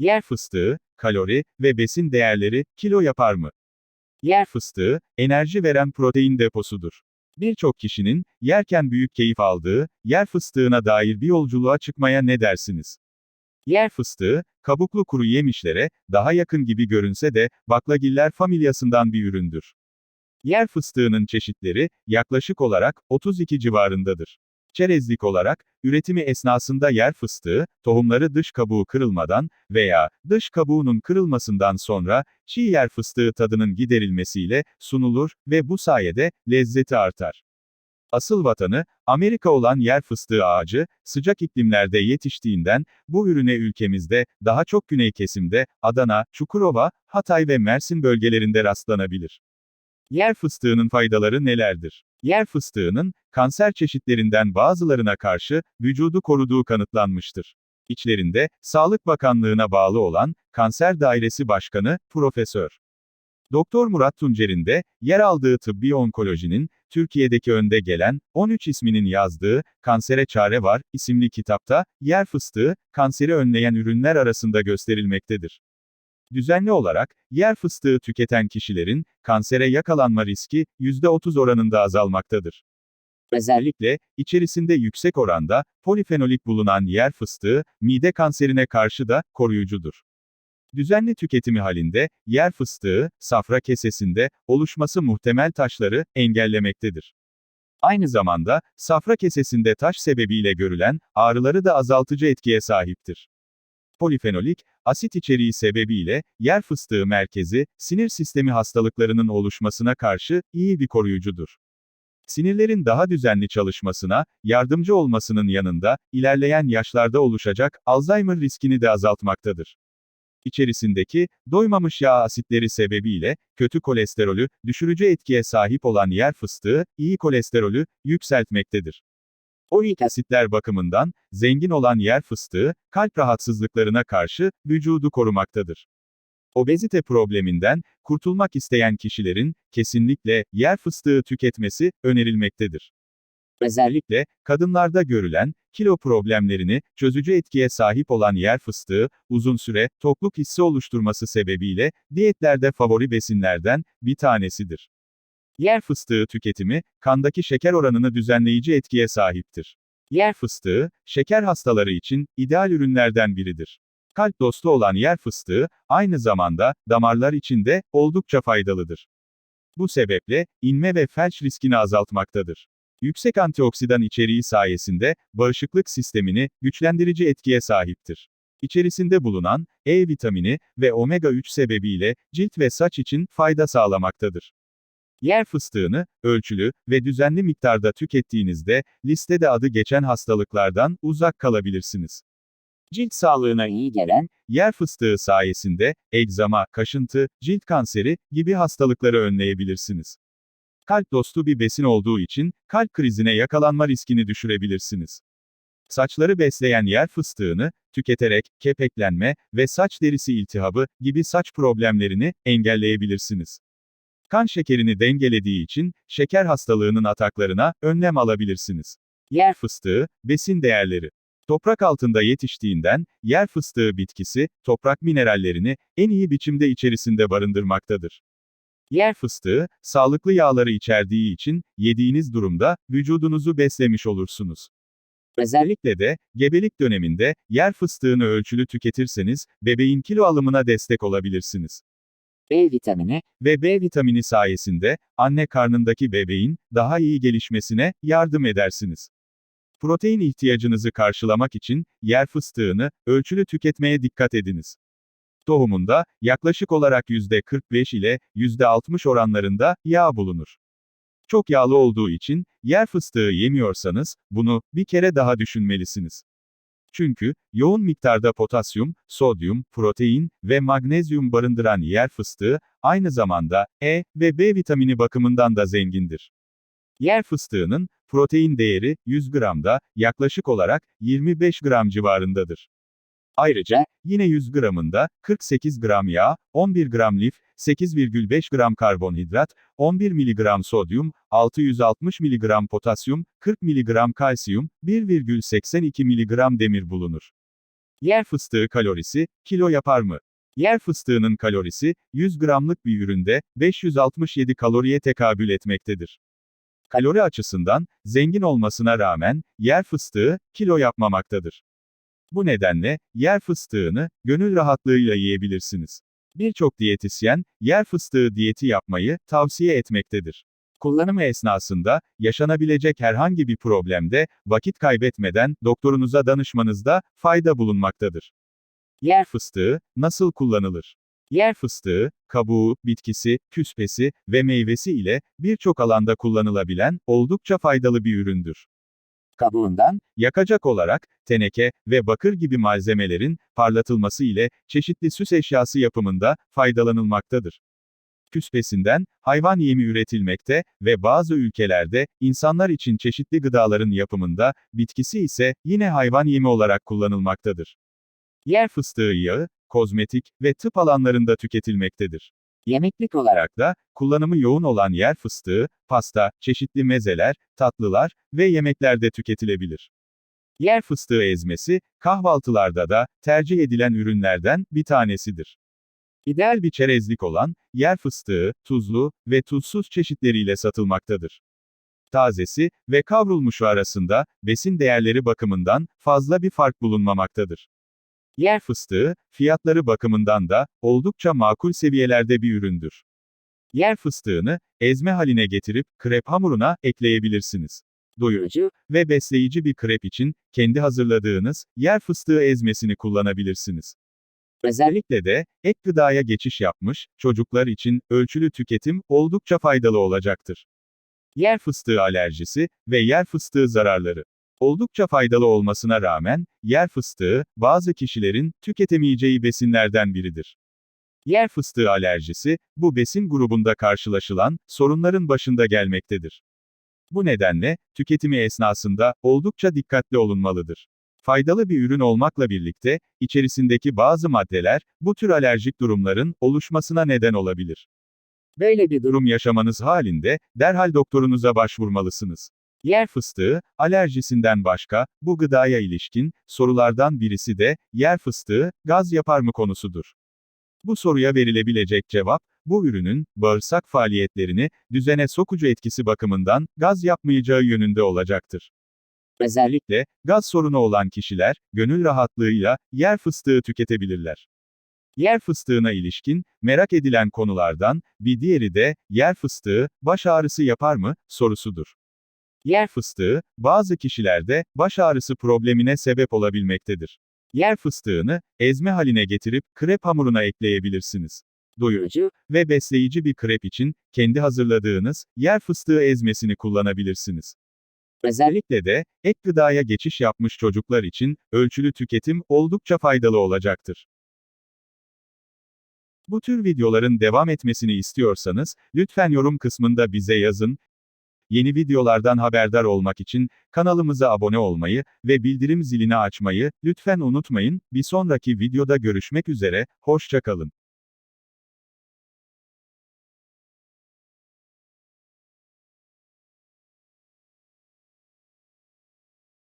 Yer fıstığı, kalori ve besin değerleri, kilo yapar mı? Yer fıstığı, enerji veren protein deposudur. Birçok kişinin, yerken büyük keyif aldığı, yer fıstığına dair bir yolculuğa çıkmaya ne dersiniz? Yer fıstığı, kabuklu kuru yemişlere, daha yakın gibi görünse de, baklagiller familyasından bir üründür. Yer fıstığının çeşitleri, yaklaşık olarak, 32 civarındadır. Çerezlik olarak, üretimi esnasında yer fıstığı, tohumları dış kabuğu kırılmadan veya dış kabuğunun kırılmasından sonra çiğ yer fıstığı tadının giderilmesiyle sunulur ve bu sayede lezzeti artar. Asıl vatanı, Amerika olan yer fıstığı ağacı, sıcak iklimlerde yetiştiğinden, bu ürüne ülkemizde, daha çok güney kesimde, Adana, Çukurova, Hatay ve Mersin bölgelerinde rastlanabilir. Yer fıstığının faydaları nelerdir? Yer fıstığının, kanser çeşitlerinden bazılarına karşı, vücudu koruduğu kanıtlanmıştır. İçlerinde, Sağlık Bakanlığı'na bağlı olan, Kanser Dairesi Başkanı, Profesör. Doktor Murat Tuncer'in de, yer aldığı tıbbi onkolojinin, Türkiye'deki önde gelen, 13 isminin yazdığı, Kansere Çare Var, isimli kitapta, yer fıstığı, kanseri önleyen ürünler arasında gösterilmektedir. Düzenli olarak, yer fıstığı tüketen kişilerin, kansere yakalanma riski, %30 oranında azalmaktadır. Özellikle, içerisinde yüksek oranda, polifenolik bulunan yer fıstığı, mide kanserine karşı da, koruyucudur. Düzenli tüketimi halinde, yer fıstığı, safra kesesinde, oluşması muhtemel taşları, engellemektedir. Aynı zamanda, safra kesesinde taş sebebiyle görülen, ağrıları da azaltıcı etkiye sahiptir. Polifenolik, asit içeriği sebebiyle, yer fıstığı merkezi, sinir sistemi hastalıklarının oluşmasına karşı, iyi bir koruyucudur. Sinirlerin daha düzenli çalışmasına, yardımcı olmasının yanında, ilerleyen yaşlarda oluşacak, Alzheimer riskini de azaltmaktadır. İçerisindeki, doymamış yağ asitleri sebebiyle, kötü kolesterolü, düşürücü etkiye sahip olan yer fıstığı, iyi kolesterolü, yükseltmektedir. Oik asitler bakımından, zengin olan yer fıstığı, kalp rahatsızlıklarına karşı, vücudu korumaktadır. Obezite probleminden, kurtulmak isteyen kişilerin, kesinlikle, yer fıstığı tüketmesi, önerilmektedir. Özellikle, kadınlarda görülen, kilo problemlerini, çözücü etkiye sahip olan yer fıstığı, uzun süre, tokluk hissi oluşturması sebebiyle, diyetlerde favori besinlerden, bir tanesidir. Yer fıstığı tüketimi, kandaki şeker oranını düzenleyici etkiye sahiptir. Yer fıstığı, şeker hastaları için, ideal ürünlerden biridir. Kalp dostu olan yer fıstığı, aynı zamanda, damarlar için de, oldukça faydalıdır. Bu sebeple, inme ve felç riskini azaltmaktadır. Yüksek antioksidan içeriği sayesinde, bağışıklık sistemini, güçlendirici etkiye sahiptir. İçerisinde bulunan, E vitamini ve omega 3 sebebiyle, cilt ve saç için, fayda sağlamaktadır. Yer fıstığını, ölçülü ve düzenli miktarda tükettiğinizde, listede adı geçen hastalıklardan, uzak kalabilirsiniz. Cilt sağlığına iyi gelen, yer fıstığı sayesinde, egzama, kaşıntı, cilt kanseri gibi hastalıkları önleyebilirsiniz. Kalp dostu bir besin olduğu için, kalp krizine yakalanma riskini düşürebilirsiniz. Saçları besleyen yer fıstığını, tüketerek, kepeklenme ve saç derisi iltihabı gibi saç problemlerini engelleyebilirsiniz. Kan şekerini dengelediği için, şeker hastalığının ataklarına önlem alabilirsiniz. Yer fıstığı, besin değerleri. Toprak altında yetiştiğinden, yer fıstığı bitkisi, toprak minerallerini, en iyi biçimde içerisinde barındırmaktadır. Yer fıstığı, sağlıklı yağları içerdiği için, yediğiniz durumda, vücudunuzu beslemiş olursunuz. Özellikle de, gebelik döneminde, yer fıstığını ölçülü tüketirseniz, bebeğin kilo alımına destek olabilirsiniz. B vitamini ve B vitamini sayesinde, anne karnındaki bebeğin, daha iyi gelişmesine, yardım edersiniz. Protein ihtiyacınızı karşılamak için, yer fıstığını, ölçülü tüketmeye dikkat ediniz. Tohumunda, yaklaşık olarak %45 ile %60 oranlarında, yağ bulunur. Çok yağlı olduğu için, yer fıstığı yemiyorsanız, bunu, bir kere daha düşünmelisiniz. Çünkü, yoğun miktarda potasyum, sodyum, protein ve magnezyum barındıran yer fıstığı, aynı zamanda, E ve B vitamini bakımından da zengindir. Yer fıstığının, protein değeri, 100 gramda, yaklaşık olarak, 25 gram civarındadır. Ayrıca, yine 100 gramında, 48 gram yağ, 11 gram lif, 8,5 gram karbonhidrat, 11 mg sodyum, 660 mg potasyum, 40 mg kalsiyum, 1,82 mg demir bulunur. Yer fıstığı kalorisi, kilo yapar mı? Yer fıstığının kalorisi, 100 gramlık bir üründe, 567 kaloriye tekabül etmektedir. Kalori açısından, zengin olmasına rağmen, yer fıstığı, kilo yapmamaktadır. Bu nedenle, yer fıstığını, gönül rahatlığıyla yiyebilirsiniz. Birçok diyetisyen, yer fıstığı diyeti yapmayı, tavsiye etmektedir. Kullanımı esnasında, yaşanabilecek herhangi bir problemde, vakit kaybetmeden, doktorunuza danışmanızda, fayda bulunmaktadır. Yer fıstığı, nasıl kullanılır? Yer fıstığı, kabuğu, bitkisi, küspesi ve meyvesi ile, birçok alanda kullanılabilen, oldukça faydalı bir üründür. Kabuğundan, yakacak olarak, teneke ve bakır gibi malzemelerin, parlatılması ile, çeşitli süs eşyası yapımında, faydalanılmaktadır. Küspesinden, hayvan yemi üretilmekte ve bazı ülkelerde, insanlar için çeşitli gıdaların yapımında, bitkisi ise, yine hayvan yemi olarak kullanılmaktadır. Yer fıstığı yağı, kozmetik ve tıp alanlarında tüketilmektedir. Yemeklik olarak da, kullanımı yoğun olan yer fıstığı, pasta, çeşitli mezeler, tatlılar ve yemeklerde tüketilebilir. Yer fıstığı ezmesi, kahvaltılarda da, tercih edilen ürünlerden bir tanesidir. İdeal bir çerezlik olan, yer fıstığı, tuzlu ve tuzsuz çeşitleriyle satılmaktadır. Tazesi ve kavrulmuşu arasında, besin değerleri bakımından, fazla bir fark bulunmamaktadır. Yer fıstığı, fiyatları bakımından da, oldukça makul seviyelerde bir üründür. Yer fıstığını, ezme haline getirip, krep hamuruna, ekleyebilirsiniz. Doyurucu ve besleyici bir krep için, kendi hazırladığınız, yer fıstığı ezmesini kullanabilirsiniz. Özellikle de, ek gıdaya geçiş yapmış, çocuklar için, ölçülü tüketim, oldukça faydalı olacaktır. Yer fıstığı alerjisi ve yer fıstığı zararları. Oldukça faydalı olmasına rağmen, yer fıstığı, bazı kişilerin, tüketemeyeceği besinlerden biridir. Yer fıstığı alerjisi, bu besin grubunda karşılaşılan, sorunların başında gelmektedir. Bu nedenle, tüketimi esnasında, oldukça dikkatli olunmalıdır. Faydalı bir ürün olmakla birlikte, içerisindeki bazı maddeler, bu tür alerjik durumların, oluşmasına neden olabilir. Böyle bir durum yaşamanız halinde, derhal doktorunuza başvurmalısınız. Yer fıstığı, alerjisinden başka, bu gıdaya ilişkin, sorulardan birisi de, yer fıstığı, gaz yapar mı konusudur. Bu soruya verilebilecek cevap, bu ürünün, bağırsak faaliyetlerini, düzene sokucu etkisi bakımından, gaz yapmayacağı yönünde olacaktır. Özellikle, gaz sorunu olan kişiler, gönül rahatlığıyla, yer fıstığı tüketebilirler. Yer fıstığına ilişkin, merak edilen konulardan, bir diğeri de, yer fıstığı, baş ağrısı yapar mı, sorusudur. Yer fıstığı, bazı kişilerde, baş ağrısı problemine sebep olabilmektedir. Yer fıstığını, ezme haline getirip, krep hamuruna ekleyebilirsiniz. Doyurucu ve besleyici bir krep için, kendi hazırladığınız, yer fıstığı ezmesini kullanabilirsiniz. Özellikle de, ek gıdaya geçiş yapmış çocuklar için, ölçülü tüketim, oldukça faydalı olacaktır. Bu tür videoların devam etmesini istiyorsanız, lütfen yorum kısmında bize yazın. Yeni videolardan haberdar olmak için, kanalımıza abone olmayı ve bildirim zilini açmayı, lütfen unutmayın, bir sonraki videoda görüşmek üzere, hoşça kalın.